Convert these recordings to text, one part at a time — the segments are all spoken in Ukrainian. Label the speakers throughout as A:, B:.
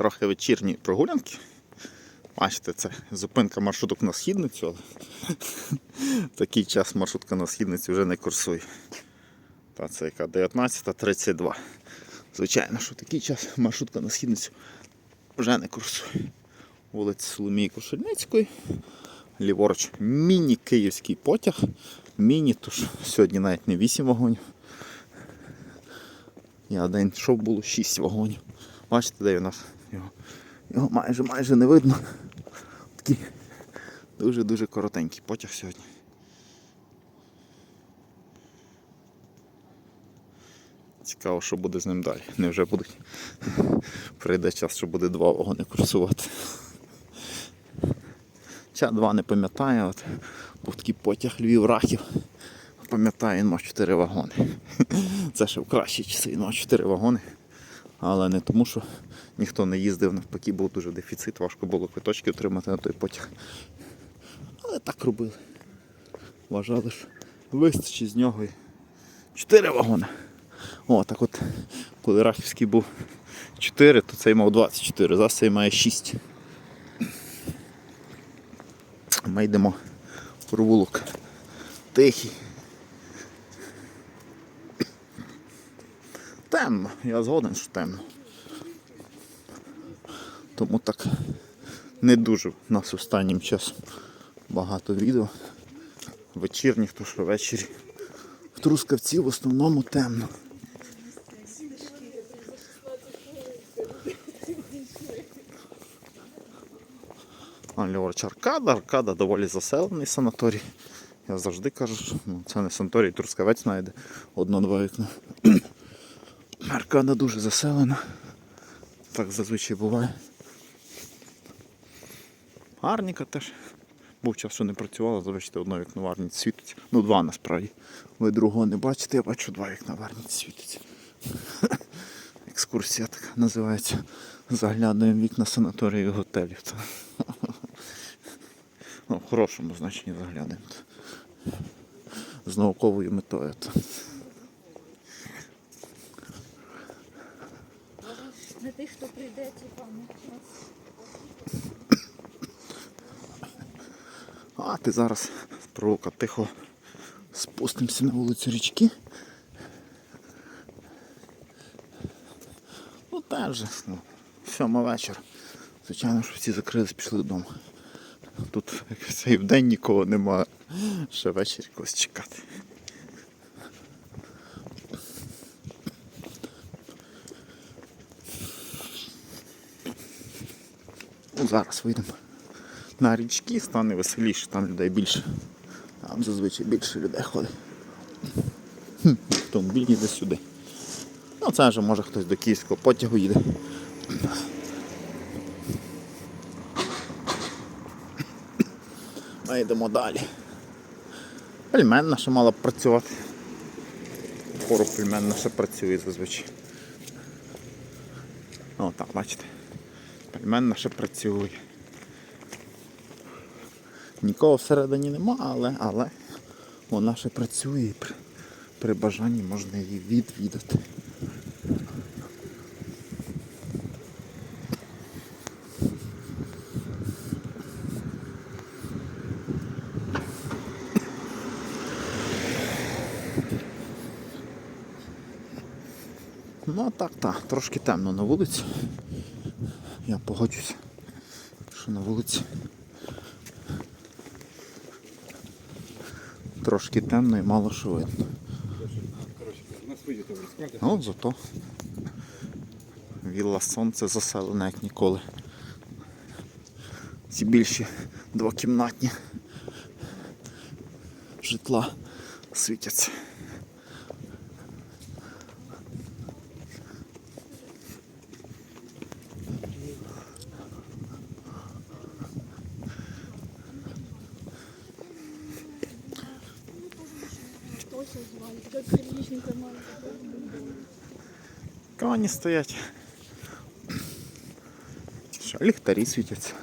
A: трохи вечірні прогулянки. Бачите, це зупинка маршруток на східницю, але такий час маршрутка на східницю вже не курсує. Та це яка 19.32. Звичайно, що такий час маршрутка на східницю вже не курсує. Вулиця Соломії Кошельницької. Ліворуч міні-київський потяг. Міні, тож сьогодні навіть не 8 вагонів. Я день йшов, було 6 вагонів. Бачите, де у нас? Його, його майже майже не видно. Такий дуже-дуже коротенький потяг сьогодні. Цікаво, що буде з ним далі. Невже будуть. Прийде час, що буде два вагони курсувати. Ча два не пам'ятаю, от був такий потяг Львів Рахів. Пам'ятаю, він мав 4 вагони. Це ще в кращі часи, він мав 4 вагони. Але не тому, що ніхто не їздив, навпаки, був дуже дефіцит, важко було квиточки отримати на той потяг. Але так робили. Вважали, що вистачить з нього і 4 вагони. О, так от, коли Рахівський був 4, то цей мав 24, зараз цей має 6. Ми йдемо в провулок тихий. Темно, я згоден, що темно. Тому так не дуже в нас останнім часом багато відео. Вечірніх, то що ввечері. В Трускавці в основному темно. Ліворуч Аркада. Аркада доволі заселений санаторій. Я завжди кажу, що ну, це не санаторій, Трускавець знайде одно-два вікна. Аркада дуже заселена. Так зазвичай буває. Арніка теж. Був час, що не працювала, бачите, одно вікно в світить. Ну, два насправді. Ви другого не бачите, я бачу два вікна в світиться. Екскурсія така називається. Заглядуємо вікна санаторію і готелів. Ну, в хорошому значенні заглянемо. З науковою метою.
B: Для тих, хто прийде, типа, на час.
A: А ти зараз провока тихо спустимося на вулицю річки. Ну теж, ну, сьома вечір. Звичайно, що всі закрились, пішли додому. Тут і вдень нікого немає. Ще ввечері когось чекати. Ну, зараз вийдемо на річки, стане веселіше, там людей більше. Там зазвичай більше людей ходить. Хм, Автомобіль їде сюди. Ну це вже може хтось до київського потягу їде. Ми йдемо далі. Пельмен наша мала б працювати. Хору пельмен наша працює зазвичай. О, так, бачите. Пельмен наша працює. Нікого всередині нема, але, але вона ще працює і при, при бажанні можна її відвідати. Ну так, так, трошки темно на вулиці. Я погоджуся, що на вулиці трошки темно і мало що видно. Ну, от зато вілла сонце заселена, як ніколи. Ці більші двокімнатні житла світяться. Камені стоять. Що, ліхтарі світяться.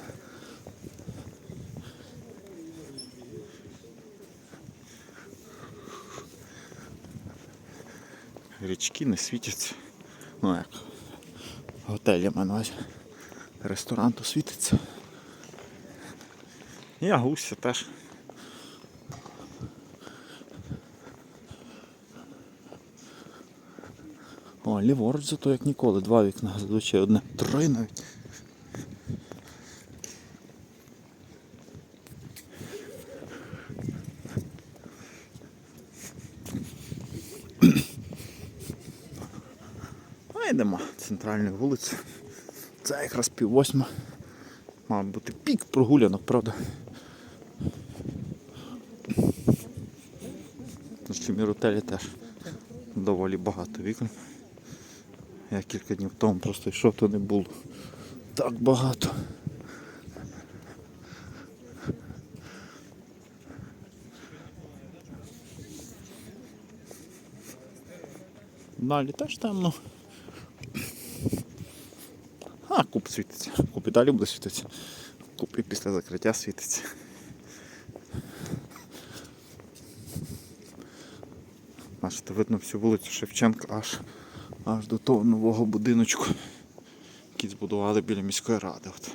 A: Річки не світяться. Ну як. Готелі мене. Ресторан то світиться. І Агусся теж. О, ліворуч зато як ніколи. Два вікна, зазвичай одне. Три навіть. А йдемо центральною вулицею. Це якраз пів восьма. Мав бути пік прогулянок, правда. На Чеміротелі теж доволі багато вікон. Я кілька днів тому просто йшов, то не було так багато. Далі теж темно. А, куп світиться. Куп і далі буде світитися. Куп і після закриття світиться. Бачите, видно всю вулицю Шевченка аж, аж до того нового будиночку, який збудували біля міської ради. От.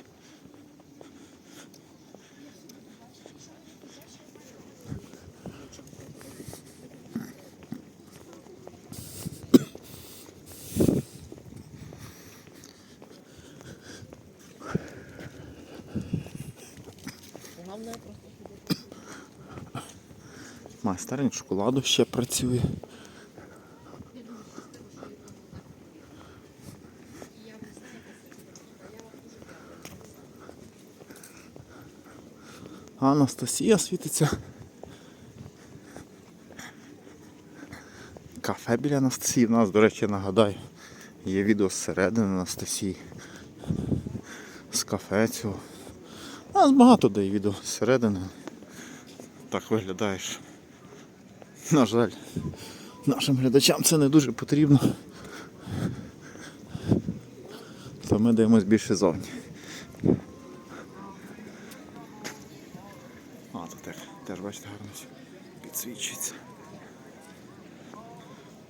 A: Майстерня шоколаду ще працює. Анастасія світиться. Кафе біля Анастасії. У нас, до речі, нагадаю, є відео зсередини Анастасії. З кафе цього. У нас багато де є відео зсередини. Так виглядаєш. На жаль, нашим глядачам це не дуже потрібно. То ми даємось більше зовні. А, тут так, теж бачите, гарно все підсвічується.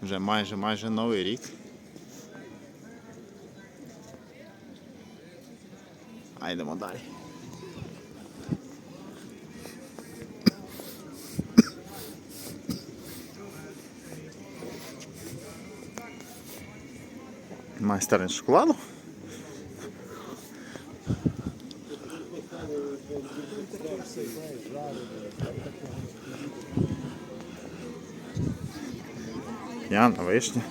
A: Вже майже майже новий рік. А йдемо далі. Майстерня шоколаду. Яна вишня.